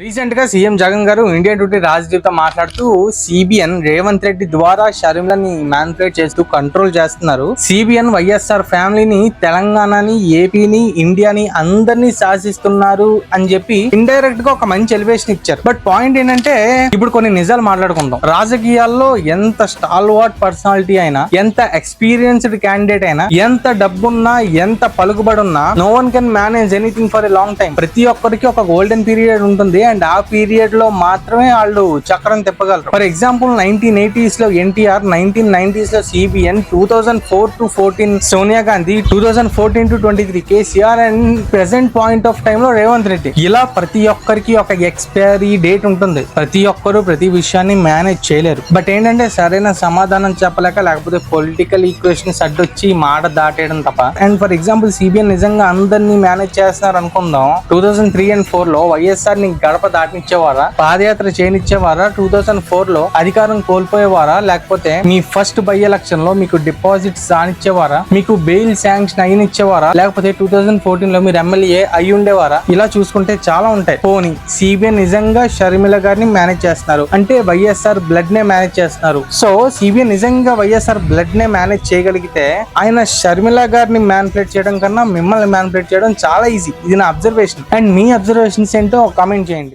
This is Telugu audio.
రీసెంట్గా సీఎం జగన్ గారు ఇండియా టుడే రాజదీప్తో మాట్లాడుతూ సిబిఎన్ రేవంత్ రెడ్డి ద్వారా షర్మిలని మ్యానిపులేట్ చేస్తూ కంట్రోల్ చేస్తున్నారు. సిబిఎన్ వైఎస్ఆర్ ఫ్యామిలీని తెలంగాణని ఏపీని ఇండియాని అందరినీ శాసిస్తున్నారు అని చెప్పి ఇండైరెక్ట్గా ఒక మంచి ఎలివేషన్ ఇచ్చారు. బట్ పాయింట్ ఏంటంటే ఇప్పుడు కొన్ని నిజాలు మాట్లాడుకుందాం. రాజకీయాల్లో ఎంత స్టాల్ వాట్ పర్సనాలిటీ అయినా ఎంత ఎక్స్పీరియన్స్డ్ క్యాండిడేట్ అయినా ఎంత డబ్బున్నా ఎంత పలుకుబడి ఉన్నా no one can manage anything for a long time ప్రతి ఒక్కరికి ఒక గోల్డెన్ పీరియడ్ ఉంటుంది. అండ్ ఆ పీరియడ్లో మాత్రమే వాళ్ళు చక్రం తిప్పగలరు. ఫర్ ఎగ్జాంపుల్ నైన్టీన్ ఎయిటీస్లో NTR nineteen నైన్టీస్లో CBN two thousand four to fourteen Sonia Gandhi two thousand fourteen to twenty three KCR and present point of టైమ్లో రేవంత్ రెడ్డి. ఇలా ప్రతి ఒక్కరికి ఒక ఎక్స్పైరీ డేట్ ఉంటుంది. ప్రతి ఒక్కరు ప్రతి విషయాన్ని మేనేజ్ చేయలేరు. బట్ ఏంటంటే సరైన సమాధానం చెప్పలేక లేకపోతే పొలిటికల్ ఈక్వేషన్స్ అడ్డొచ్చి మాట దాటేయడం తప్ప. అండ్ ఫర్ ఎగ్జాంపుల్ సిబిఎన్ నిజంగా అందరినీ మేనేజ్ చేస్తున్నారు అనుకుందాం. టూ థౌసండ్ త్రీ అండ్ ఫోర్లో వైఎస్ఆర్ని గడప దాటినిచ్చేవారా? పాదయాత్ర చేయనిచ్చేవారా? టూ థౌసండ్ ఫోర్లో అధికారం కోల్పోయేవారా? లేకపోతే మీ ఫస్ట్ బై ఎలక్షన్లో మీకు డిపాజిట్స్ సానిచ్చేవారా మీకు బెయిల్ శాంక్షన్ అయినిచ్చేవారా? లేకపోతే టూ థౌసండ్ ఫోర్టీన్లో మీరు ఎమ్మెల్యే అయి ఉండేవారా ఇలా చూసుకుంటే చాలా ఉంటాయి. పోనీ సిబిఐ నిజంగా షర్మిల గారిని మేనేజ్ చేస్తున్నారు. అంటే వైఎస్ఆర్ బ్లడ్ నే మేనేజ్ చేస్తున్నారు. సో సిబిఐ నిజంగా వైఎస్ఆర్ బ్లడ్ నే మేనేజ్ చేయగలిగితే ఆయన షర్మిల గారిని మ్యాన్పులేట్ చేయడం కన్నా మిమ్మల్ని మ్యాన్పులేట్ చేయడం చాలా ఈజీ. ఇది నా అబ్జర్వేషన్. అండ్ మీ అబ్జర్వేషన్స్ ఏంటో కామెంట్ చేయండి.